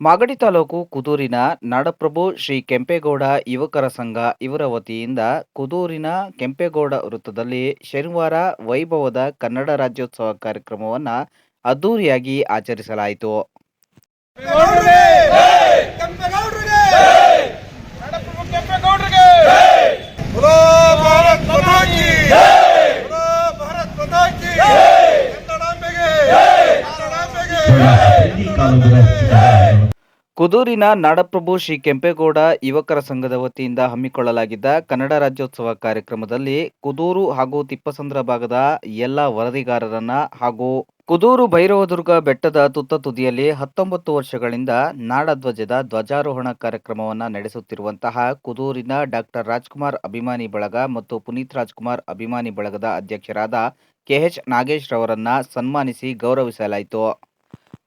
ಮಾಗಡಿ ತಾಲೂಕು ಕುದೂರಿನ ನಾಡಪ್ರಭು ಶ್ರೀ ಕೆಂಪೇಗೌಡ ಯುವಕರ ಸಂಘ ಇವರ ವತಿಯಿಂದ ಕುದೂರಿನ ಕೆಂಪೇಗೌಡ ವೃತ್ತದಲ್ಲಿ ಶನಿವಾರ ವೈಭವದ ಕನ್ನಡ ರಾಜ್ಯೋತ್ಸವ ಕಾರ್ಯಕ್ರಮವನ್ನು ಅದ್ದೂರಿಯಾಗಿ ಆಚರಿಸಲಾಯಿತು. ಕುದೂರಿನ ನಾಡಪ್ರಭು ಶ್ರೀ ಕೆಂಪೇಗೌಡ ಯುವಕರ ಸಂಘದ ವತಿಯಿಂದ ಹಮ್ಮಿಕೊಳ್ಳಲಾಗಿದ್ದ ಕನ್ನಡ ರಾಜ್ಯೋತ್ಸವ ಕಾರ್ಯಕ್ರಮದಲ್ಲಿ ಕುದೂರು ಹಾಗೂ ತಿಪ್ಪಸಂದ್ರ ಭಾಗದ ಎಲ್ಲ ವರದಿಗಾರರನ್ನ ಹಾಗೂ ಕುದೂರು ಭೈರವದುರ್ಗ ಬೆಟ್ಟದ ತುತ್ತ ತುದಿಯಲ್ಲಿ ಹತ್ತೊಂಬತ್ತು ವರ್ಷಗಳಿಂದ ನಾಡಧ್ವಜದ ಧ್ವಜಾರೋಹಣ ಕಾರ್ಯಕ್ರಮವನ್ನು ನಡೆಸುತ್ತಿರುವಂತಹ ಕುದೂರಿನ ಡಾಕ್ಟರ್ ರಾಜ್ಕುಮಾರ್ ಅಭಿಮಾನಿ ಬಳಗ ಮತ್ತು ಪುನೀತ್ ರಾಜ್ಕುಮಾರ್ ಅಭಿಮಾನಿ ಬಳಗದ ಅಧ್ಯಕ್ಷರಾದ ಕೆಎಚ್ ನಾಗೇಶ್ ರವರನ್ನ ಸನ್ಮಾನಿಸಿ ಗೌರವಿಸಲಾಯಿತು.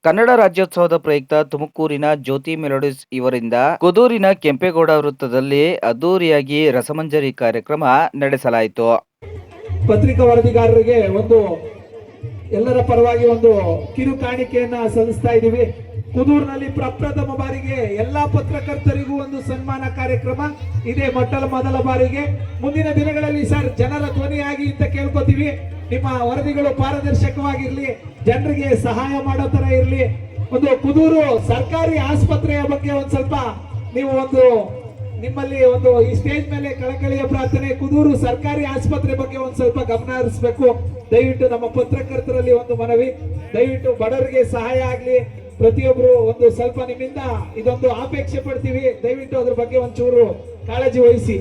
ಕನ್ನಡ ರಾಜ್ಯೋತ್ಸವದ ಪ್ರಯುಕ್ತ ತುಮಕೂರಿನ ಜ್ಯೋತಿ ಮೆಲೋಡಿಸ್ ಇವರಿಂದ ಕುದೂರಿನ ಕೆಂಪೇಗೌಡ ವೃತ್ತದಲ್ಲಿ ಅದ್ದೂರಿಯಾಗಿ ರಸಮಂಜರಿ ಕಾರ್ಯಕ್ರಮ ನಡೆಸಲಾಯಿತು. ಪತ್ರಿಕಾ ವರದಿಗಾರರಿಗೆ ಒಂದು, ಎಲ್ಲರ ಪರವಾಗಿ ಒಂದು ಕಿರು ಕಾಣಿಕೆಯನ್ನ ಸಲ್ಲಿಸ್ತಾ ಇದ್ದೀವಿ. ಕುದೂರಿನಲ್ಲಿ ಪ್ರಪ್ರಥಮ ಬಾರಿಗೆ ಎಲ್ಲಾ ಪತ್ರಕರ್ತರಿಗೂ ಒಂದು ಸನ್ಮಾನ ಕಾರ್ಯಕ್ರಮ. ಇದೇ ಮೊಟ್ಟಲ ಮೊದಲ ಬಾರಿಗೆ. ಮುಂದಿನ ದಿನಗಳಲ್ಲಿ ಸರ್, ಜನರ ಧ್ವನಿಯಾಗಿ ಅಂತ ಕೇಳ್ಕೊತೀವಿ. ನಿಮ್ಮ ವರದಿಗಳು ಪಾರದರ್ಶಕವಾಗಿರ್ಲಿ. ಜನರಿಗೆ ಸಹಾಯ ಮಾಡೋ ತರ ಇರಲಿ. ಒಂದು ಕುದೂರು ಸರ್ಕಾರಿ ಆಸ್ಪತ್ರೆಯ ಬಗ್ಗೆ ಒಂದು ಸ್ವಲ್ಪ ನೀವು ಒಂದು ನಿಮ್ಮಲ್ಲಿ ಒಂದು ಈ ಸ್ಟೇಜ್ ಮೇಲೆ ಕಳಕಳಿಯ ಪ್ರಾರ್ಥನೆ, ಕುದೂರು ಸರ್ಕಾರಿ ಆಸ್ಪತ್ರೆ ಬಗ್ಗೆ ಒಂದು ಸ್ವಲ್ಪ ಗಮನ ಹರಿಸ್ಬೇಕು. ದಯವಿಟ್ಟು ನಮ್ಮ ಪತ್ರಕರ್ತರಲ್ಲಿ ಒಂದು ಮನವಿ. ದಯವಿಟ್ಟು ಬಡವರಿಗೆ ಸಹಾಯ ಆಗಲಿ. ಪ್ರತಿಯೊಬ್ಬರು ಒಂದು ಸ್ವಲ್ಪ ನಿಮ್ಮಿಂದ ಇದೊಂದು ಅಪೇಕ್ಷೆ ಪಡ್ತೀವಿ. ದಯವಿಟ್ಟು ಅದ್ರ ಬಗ್ಗೆ ಒಂಚೂರು ಕಾಳಜಿ ವಹಿಸಿ.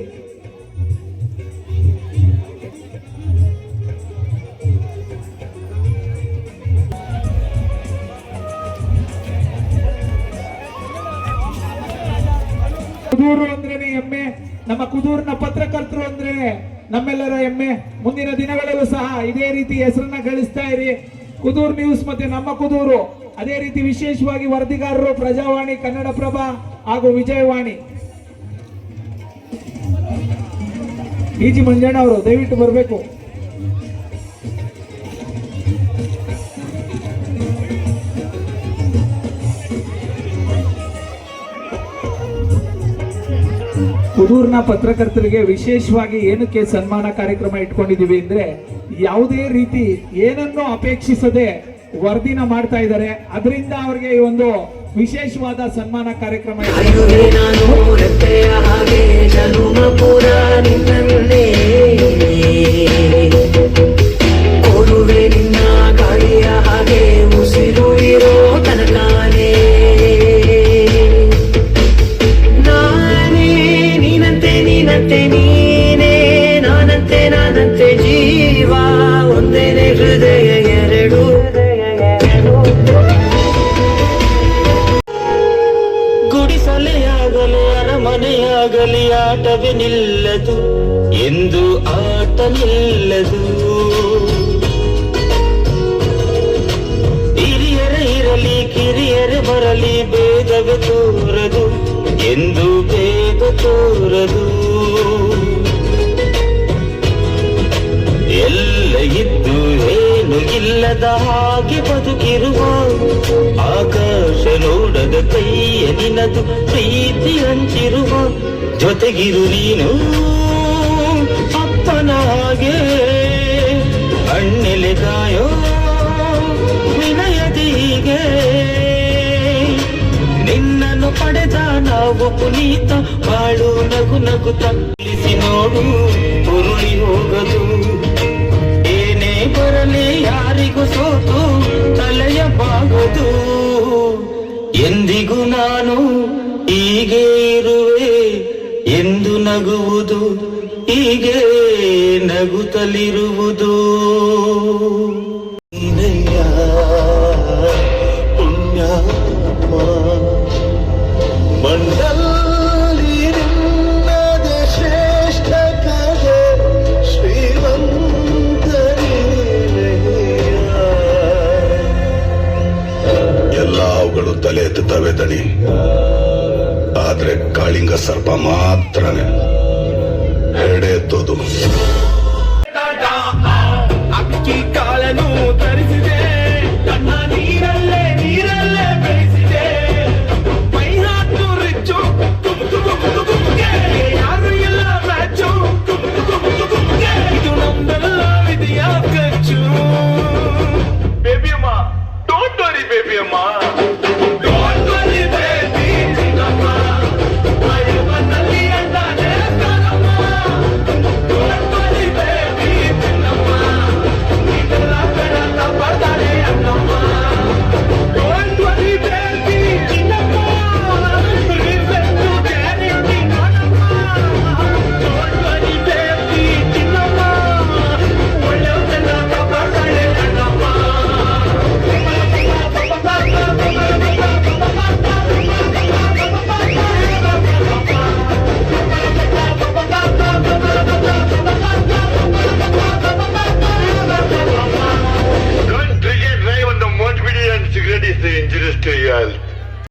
ಹೆಮ್ಮೆ ನಮ್ಮ ಕುದೂರಿನ ಪತ್ರಕರ್ತರು ಅಂದ್ರೆ ನಮ್ಮೆಲ್ಲರ ಹೆಮ್ಮೆ ಮುಂದಿನ ದಿನಗಳಲ್ಲೂ ಸಹ ಇದೇ ರೀತಿ ಹೆಸರನ್ನ ಗಳಿಸ್ತಾ ಇರಿ. ಕುದೂರ್ ನ್ಯೂಸ್ ಮತ್ತೆ ನಮ್ಮ ಕುದೂರು. ಅದೇ ರೀತಿ ವಿಶೇಷವಾಗಿ ವರದಿಗಾರರು ಪ್ರಜಾವಾಣಿ, ಕನ್ನಡಪ್ರಭ ಹಾಗೂ ವಿಜಯವಾಣಿ. ಈಜಿ ಜಿ ಮಂಜಣ್ಣ ಅವರು, ದಯವಿಟ್ಟು ಬರಬೇಕು. ಕುದೂರ್ನ ಪತ್ರಕರ್ತರಿಗೆ ವಿಶೇಷವಾಗಿ ಏನಕ್ಕೆ ಸನ್ಮಾನ ಕಾರ್ಯಕ್ರಮ ಇಟ್ಕೊಂಡಿದೀವಿ ಅಂದ್ರೆ ಯಾವುದೇ ರೀತಿ ಏನನ್ನು ಅಪೇಕ್ಷಿಸದೆ ವರದಿನ ಮಾಡ್ತಾ ಇದ್ದಾರೆ. ಅದರಿಂದ ಅವರಿಗೆ ಈ ಒಂದು ವಿಶೇಷವಾದ ಸನ್ಮಾನ ಕಾರ್ಯಕ್ರಮ ಆಟವೇ ನಿಲ್ಲದು ಎಂದು ಆಟ ನಿಲ್ಲದು ಹಿರಿಯರ ಇರಲಿ ಕಿರಿಯರ ಬರಲಿ ಭೇದವೇ ತೋರದು ಎಂದು ಭೇದ ತೋರದು ಎಲ್ಲ ಇದ್ದು ಏನು ಇಲ್ಲದ ಹಾಗೆ ಬದುಕಿರುವ ಆಕಾಶ ನೋಡದ ಕೈಯ ನಿನದು ಪ್ರೀತಿ ಹಂಚಿರುವ ಜೊತೆಗಿರು ನೀನು ಅಪ್ಪನ ಹಾಗೆ. ಅಣ್ಣೆಲೆ ಕಾಯೋ ವಿನಯದೀಗೆ ನಿನ್ನನ್ನು ಪಡೆದ ನಾವು ಪುನೀತ ಬಾಳು ನಗು ನಗು ತಪ್ಪಿಸಿ ನೋಡು, ಉರುಳಿ ಹೋಗದು. ಎಂದಿಗೂ ನಾನು ಹೀಗೆ ಇರುವೆ ಎಂದು ನಗುವುದು ಹೀಗೆ ನಗುತ್ತಲಿರುವುದು. ಅವುಗಳು ತಲೆ ಎತ್ತುತ್ತವೆ ದಣಿ. ಆದ್ರೆ ಕಾಳಿಂಗ ಸರ್ಪ ಮಾತ್ರನೇ. ಹೆಡೆ ಎತ್ತೋದು.